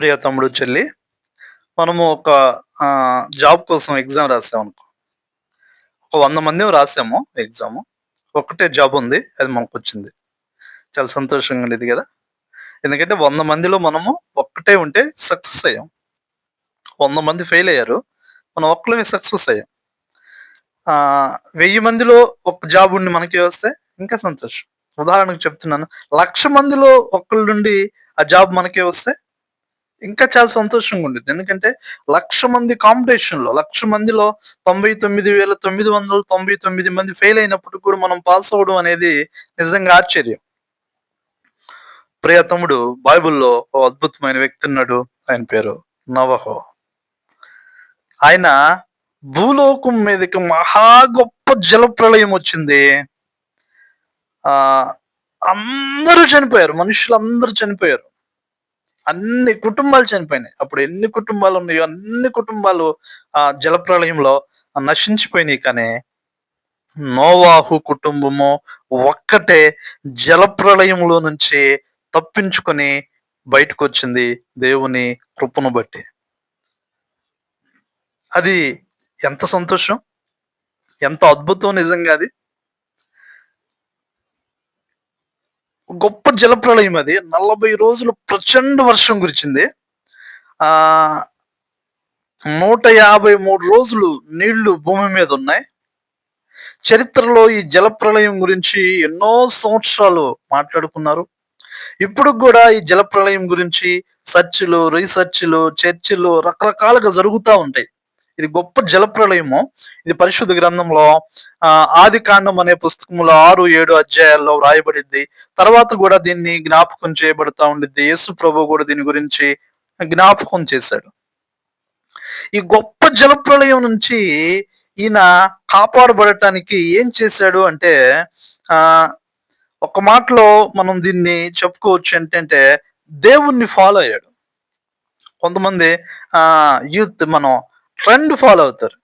ప్రియ తమ్ముడు చెల్లి మనము ఒక జాబ్ కోసం ఎగ్జామ్ రాసాం అనుకో. ఒక వంద మంది రాసాము ఎగ్జామ్. ఒకటే జాబ్ ఉంది అది మనకు వచ్చింది చాలా సంతోషంగా ఉండేది కదా. ఎందుకంటే వంద మందిలో మనము ఒక్కటే ఉంటే సక్సెస్ అయ్యాం. వంద మంది ఫెయిల్ అయ్యారు మనం ఒక్కలమే సక్సెస్ అయ్యాం. వెయ్యి మందిలో ఒక జాబ్ ఉండి మనకి వస్తే ఇంకా సంతోషం. ఉదాహరణకు చెప్తున్నాను లక్ష మందిలో ఒక్కళ్ళ నుండి ఆ జాబ్ మనకే వస్తే ఇంకా చాలా సంతోషంగా ఉండేది ఎందుకంటే లక్ష మంది కాంపిటీషన్లో లక్ష మందిలో తొంభై తొమ్మిది వేల తొమ్మిది వందల తొంభై తొమ్మిది మంది ఫెయిల్ అయినప్పుడు కూడా మనం పాస్ అవ్వడం అనేది నిజంగా ఆశ్చర్యం. ప్రియతముడు బైబిల్లో ఓ అద్భుతమైన వ్యక్తి ఉన్నాడు. ఆయన పేరు నవహో. ఆయన భూలోకం మీదకి మహా గొప్ప జలప్రళయం వచ్చింది. ఆ అందరూ చనిపోయారు. మనుషులు అందరూ చనిపోయారు. అన్ని కుటుంబాలు చనిపోయినాయి. అప్పుడు ఎన్ని కుటుంబాలు ఉన్నాయో అన్ని కుటుంబాలు ఆ జలప్రళయంలో నశించిపోయినాయి కానీ నోవాహు కుటుంబము ఒక్కటే జలప్రళయంలో నుంచి తప్పించుకొని బయటకు వచ్చింది దేవుని కృపను బట్టి. అది ఎంత సంతోషం? ఎంత అద్భుతం నిజంగా అది. గొప్ప జలప్రళయం అది. నలభై రోజులు ప్రచండ వర్షం కురిచింది. ఆ నూట యాభై మూడు రోజులు నీళ్ళు భూమి మీద ఉన్నాయి. చరిత్రలో ఈ జలప్రళయం గురించి ఎన్నో సంవత్సరాలు మాట్లాడుకున్నారు. ఇప్పుడు కూడా ఈ జలప్రళయం గురించి సర్చ్లు రీసెర్చ్లు చర్చలు రకరకాలుగా జరుగుతూ ఉంటాయి. ఇది గొప్ప జలప్రళయము ఇది పరిశుద్ధ గ్రంథంలో ఆ ఆది కాండం అనే పుస్తకంలో ఆరు ఏడు అధ్యాయాల్లో వ్రాయబడింది. తర్వాత కూడా దీన్ని జ్ఞాపకం చేయబడతా ఉండిద్ది. యేసు ప్రభు కూడా దీని గురించి జ్ఞాపకం చేశాడు. ఈ గొప్ప జలప్రళయం నుంచి ఈయన కాపాడబడటానికి ఏం చేశాడు అంటే ఆ ఒక మాటలో మనం దీన్ని చెప్పుకోవచ్చు ఏంటంటే దేవుణ్ణి ఫాలో అయ్యాడు. కొంతమంది ఆ యూత్ మనం ట్రెండ్ ఫాలో అవుతారు.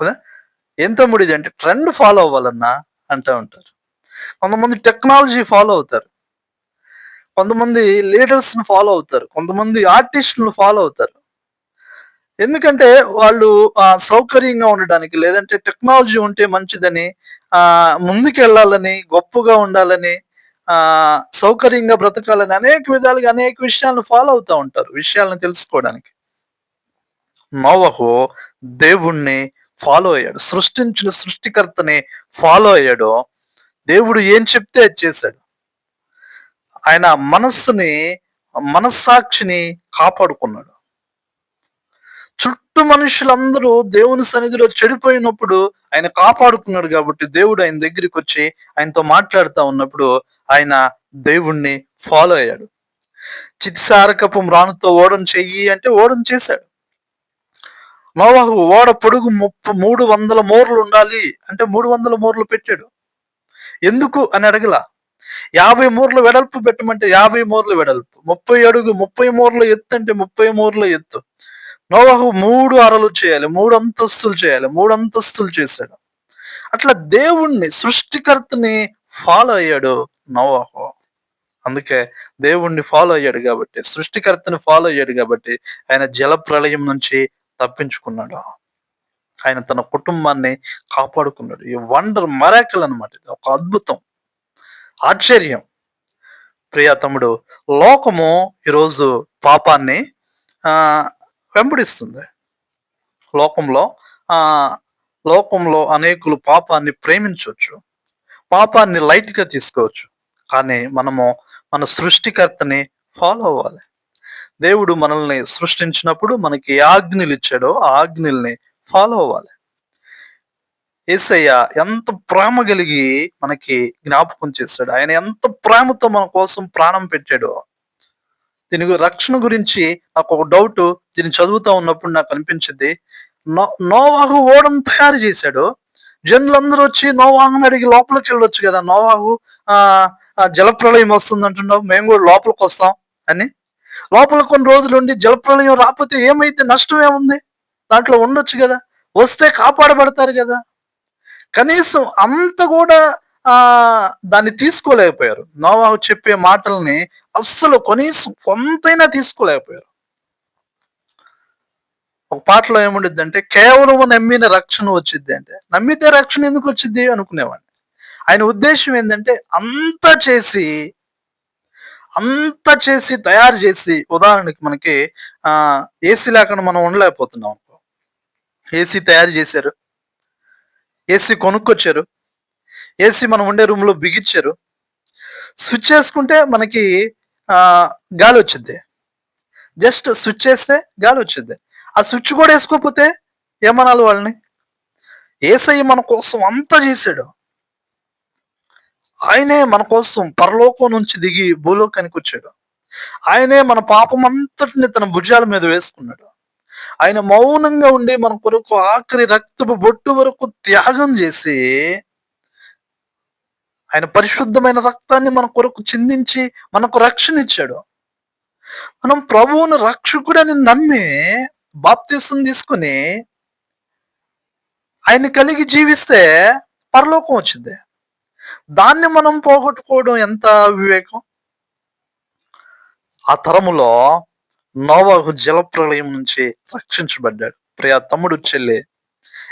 కదా? ఎంత ముడిది అంటే ట్రెండ్ ఫాలో అవ్వాలన్నా అంటూ ఉంటారు. కొంతమంది టెక్నాలజీ ఫాలో అవుతారు. కొంతమంది లీడర్స్ని ఫాలో అవుతారు. కొంతమంది ఆర్టిస్టులను ఫాలో అవుతారు. ఎందుకంటే వాళ్ళు సౌకర్యంగా ఉండడానికి లేదంటే టెక్నాలజీ ఉంటే మంచిదని ముందుకెళ్ళాలని గొప్పగా ఉండాలని సౌకర్యంగా బ్రతకాలని అనేక విధాలుగా అనేక విషయాలను ఫాలో అవుతూ ఉంటారు. విషయాలను తెలుసుకోవడానికి. నోవహు దేవుణ్ణి ఫాలో అయ్యాడు. సృష్టించిన సృష్టికర్తని ఫాలో అయ్యాడు. దేవుడు ఏం చెప్తే అది చేశాడు. ఆయన మనస్సుని మనస్సాక్షిని కాపాడుకున్నాడు. చుట్టూ మనుషులందరూ దేవుని సన్నిధిలో చెడిపోయినప్పుడు ఆయన కాపాడుకున్నాడు కాబట్టి దేవుడు ఆయన దగ్గరికి వచ్చి ఆయనతో మాట్లాడుతూ ఉన్నప్పుడు ఆయన దేవుణ్ణి ఫాలో అయ్యాడు. చిత్సారకపు రాణుతో ఓడం చెయ్యి అంటే ఓడం చేశాడు. నోవాహు ఓడ పొడుగు ముప్ప మూడు వందల మోర్లు ఉండాలి. అంటే మూడు వందల మోర్లు పెట్టాడు. ఎందుకు అని అడగల. యాభై మూర్లు వెడల్పు పెట్టమంటే యాభై మూర్లు వెడల్పు. ముప్పై అడుగు ముప్పై మూర్ల ఎత్తు అంటే ముప్పై మూర్ల ఎత్తు. నోవాహు మూడు అరలు చేయాలి. మూడు అంతస్తులు చేయాలి. మూడు అంతస్తులు చేశాడు. అట్లా దేవుణ్ణి సృష్టికర్తని ఫాలో అయ్యాడు నోవాహు. అందుకే దేవుణ్ణి ఫాలో అయ్యాడు కాబట్టి సృష్టికర్తని ఫాలో అయ్యాడు కాబట్టి ఆయన జల ప్రళయం నుంచి తప్పించుకున్నాడు. ఆయన తన కుటుంబాన్ని కాపాడుకున్నాడు. ఈ వండర్ మరాకల్ అనమాట ఇది. ఒక అద్భుతం. ఆశ్చర్యం. ప్రియ తమ్ముడు లోకము ఈరోజు పాపాన్ని వెంబడిస్తుంది. లోకంలో లోకంలో అనేకులు పాపాన్ని ప్రేమించవచ్చు. పాపాన్ని లైట్గా తీసుకోవచ్చు. కానీ మనము మన సృష్టికర్తని ఫాలో అవ్వాలి. దేవుడు మనల్ని సృష్టించినప్పుడు మనకి ఏ ఆజ్ఞలు ఇచ్చాడో ఆ ఆజ్ఞల్ని ఫాలో అవ్వాలి. ఏసయ్య ఎంత ప్రేమ కలిగి మనకి జ్ఞాపకం చేశాడు. ఆయన ఎంత ప్రేమతో మన కోసం ప్రాణం పెట్టాడో. దీని రక్షణ గురించి నాకు ఒక డౌట్ దీన్ని చదువుతా ఉన్నప్పుడు నాకు అనిపించింది. నో నోవాహు ఓడం తయారు చేశాడు. జనులందరూ వచ్చి నోవాహుని అడిగి లోపలికి వెళ్ళొచ్చు కదా. నోవాహు ఆ ఆ జలప్రళయం వస్తుంది అంటున్నావు మేము కూడా లోపలికి వస్తాం అని లోపల కొన్ని రోజులు ఉండి జలప్రలయం రాకపోతే ఏమైతే నష్టం ఏముంది దాంట్లో ఉండొచ్చు కదా. వస్తే కాపాడబడతారు కదా. కనీసం అంత కూడా ఆ దాన్ని తీసుకోలేకపోయారు. నోవాహు చెప్పే మాటల్ని అస్సలు కనీసం కొంతైనా తీసుకోలేకపోయారు. ఒక పాటలో ఏముండిద్ది అంటే కేవలం నమ్మిన రక్షణ వచ్చింది అంటే. నమ్మితే రక్షణ ఎందుకు వచ్చింది అనుకునేవాడిని. ఆయన ఉద్దేశం ఏంటంటే అంతా చేసి అంత చేసి తయారు చేసి ఉదాహరణకి మనకి ఏసీ లేకుండా మనం ఉండలేకపోతున్నాం. అనుకో ఏసీ తయారు చేశారు. ఏసీ కొనుక్కొచ్చారు. ఏసీ మనం ఉండే రూమ్లో బిగించారు. స్విచ్ చేసుకుంటే మనకి గాలి వచ్చింది జస్ట్ స్విచ్ చేస్తే గాలి వచ్చింది ఆ స్విచ్ కూడా వేసుకోకపోతే ఏమనాలి వాళ్ళని? ఏసఐ మన కోసం అంతా చేశాడు. ఆయనే మన కోసం పరలోకం నుంచి దిగి భూలోకానికి వచ్చాడు. ఆయనే మన పాపం అంతటిని తన భుజాల మీద వేసుకున్నాడు. ఆయన మౌనంగా ఉండి మన కొరకు ఆఖరి రక్తపు బొట్టు వరకు త్యాగం చేసి ఆయన పరిశుద్ధమైన రక్తాన్ని మన కొరకు చిందించి మనకు రక్షణ ఇచ్చాడు. మనం ప్రభువును రక్షకుడని నమ్మి బాప్తీసం తీసుకుని ఆయన కలిగి జీవిస్తే పరలోకం వచ్చింది. దాన్ని మనం పోగొట్టుకోవడం ఎంత వివేకం? ఆ తరములో నోవాహు జలప్రలయం నుంచి రక్షించబడ్డాడు. ప్రియా తమ్ముడు చెల్లి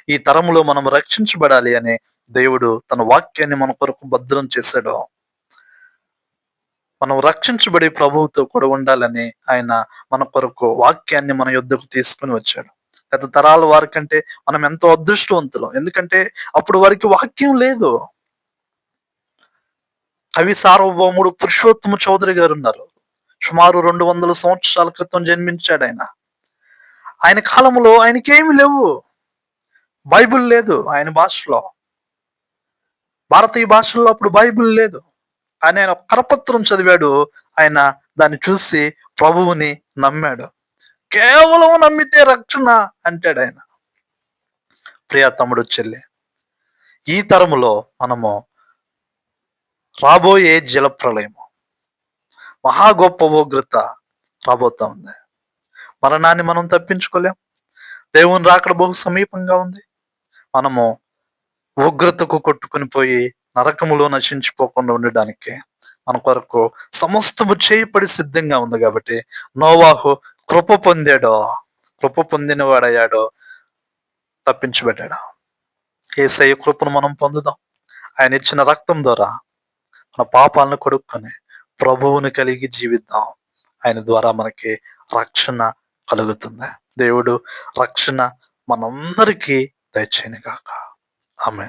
ఈ తరములో మనం రక్షించబడాలి అని దేవుడు తన వాక్యాన్ని మన కొరకు భద్రం చేశాడు. మనం రక్షించబడి ప్రభువుతో కూడా ఉండాలని ఆయన మన కొరకు వాక్యాన్ని మన యుద్ధకు తీసుకుని వచ్చాడు. గత తరాల వారి కంటే మనం ఎంతో అదృష్టవంతులం. ఎందుకంటే అప్పుడు వారికి వాక్యం లేదు. కవి సార్వభౌముడు పురుషోత్తమ చౌదరి గారు ఉన్నారు సుమారు రెండు వందల సంవత్సరాల క్రితం జన్మించాడు ఆయన. ఆయన కాలంలో ఆయనకేమి లేవు. బైబిల్ లేదు ఆయన భాషలో. భారతీయ భాషల్లో అప్పుడు బైబిల్ లేదు. అని ఆయన కరపత్రం చదివాడు. ఆయన దాన్ని చూసి ప్రభువుని నమ్మాడు. కేవలం నమ్మితే రక్షణ అంటాడు ఆయన. ప్రియా తమ్ముడు చెల్లి ఈ తరములో మనము రాబోయే జల మహా గొప్ప ఉగ్రత రాబోతా ఉంది. మరణాన్ని మనం తప్పించుకోలేం. దేవుని రాకడ బహు సమీపంగా ఉంది. మనము ఉగ్రతకు కొట్టుకుని పోయి నరకములో నశించిపోకుండా ఉండడానికి మన కొరకు సమస్తము చేయపడి సిద్ధంగా ఉంది కాబట్టి నోవాహు కృప పొందాడో కృప పొందిన వాడయ్యాడో తప్పించబడ్డాడు. ఏసయ్య కృపను మనం పొందుదాం. ఆయన ఇచ్చిన రక్తం ద్వారా మన పాపాలను కొడుక్కొని ప్రభువుని కలిగి జీవిద్దాం. ఆయన ద్వారా మనకి రక్షణ కలుగుతుంది. దేవుడు రక్షణ మనందరికీ దయచేయని కాక ఆమె